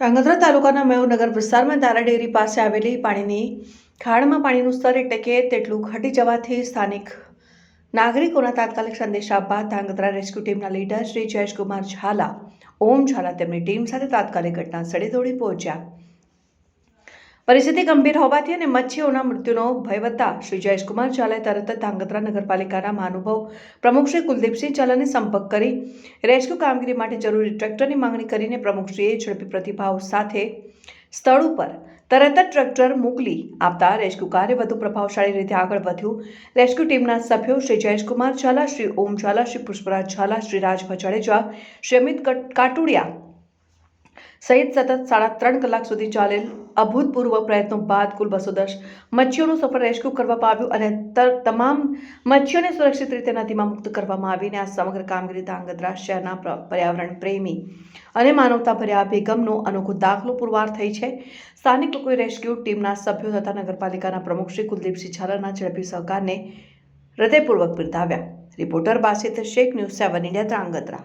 ધ્રાંગધ્રા તાલુકાના મયુરનગર વિસ્તારમાં દારા ડેરી પાસે આવેલી પાણીની ખાડમાં પાણીનું સ્તર એટલે કે તેટલું ઘટી જવાથી સ્થાનિક નાગરિકોના તાત્કાલિક સંદેશ આપવા ધ્રાંગધ્રા રેસ્ક્યુ ટીમના લીડર શ્રી જયેશકુમાર ઝાલા, ઓમ ઝાલા તેમની ટીમ સાથે તાત્કાલિક ઘટના સ્થળે દોડી પહોંચ્યા. પરિસ્થિતિ ગંભીર હોવાથી અને મચ્છીઓના મૃત્યુનો ભય વધતા શ્રી જયેશકુમાર ઝાલાએ તરત જ ધાંગધ્રા નગરપાલિકાના મહાનુભાવ પ્રમુખ શ્રી કુલદીપસિંહ ઝાલાને સંપર્ક કરી રેસ્ક્યુ કામગીરી માટે જરૂરી ટ્રેક્ટરની માંગણી કરીને પ્રમુખશ્રીએ ઝડપી પ્રતિભાવ સાથે સ્થળ ઉપર તરત જ ટ્રેક્ટર મોકલી આપતા રેસ્ક્યુ કાર્ય વધુ પ્રભાવશાળી રીતે આગળ વધ્યું. રેસ્ક્યુ ટીમના સભ્યો શ્રી જયેશકુમાર ઝાલા, શ્રી ઓમ ઝાલા, શ્રી પુષ્પરાજ ઝાલા, શ્રી રાજ જાડેજા શ્રી અમિત કટ- કાટુડિયા સહિત સતત સાડા ત્રણ કલાક સુધી ચાલેલ અભૂતપૂર્વ પ્રયત્નો બાદ કુલ બસો દસ મચ્છીઓનું સફળ રેસ્ક્યુ કરવામાં આવ્યું અને તમામ મચ્છીઓને સુરક્ષિત રીતે નદીમાં મુક્ત કરવામાં આવીને આ સમગ્ર કામગીરી ધાંગધ્રા શહેરના પર્યાવરણ પ્રેમી અને માનવતાભર્યા અભિગમનો અનોખો દાખલો પુરવાર થઈ છે. સ્થાનિક લોકોએ રેસ્ક્યુ ટીમના સભ્યો તથા નગરપાલિકાના પ્રમુખ શ્રી કુલદીપસિંહ ઝાલાના ઝડપી સહકારને હૃદયપૂર્વક બિરદાવ્યા. Reporter Basit Shaikh news seven India Dhrangadhra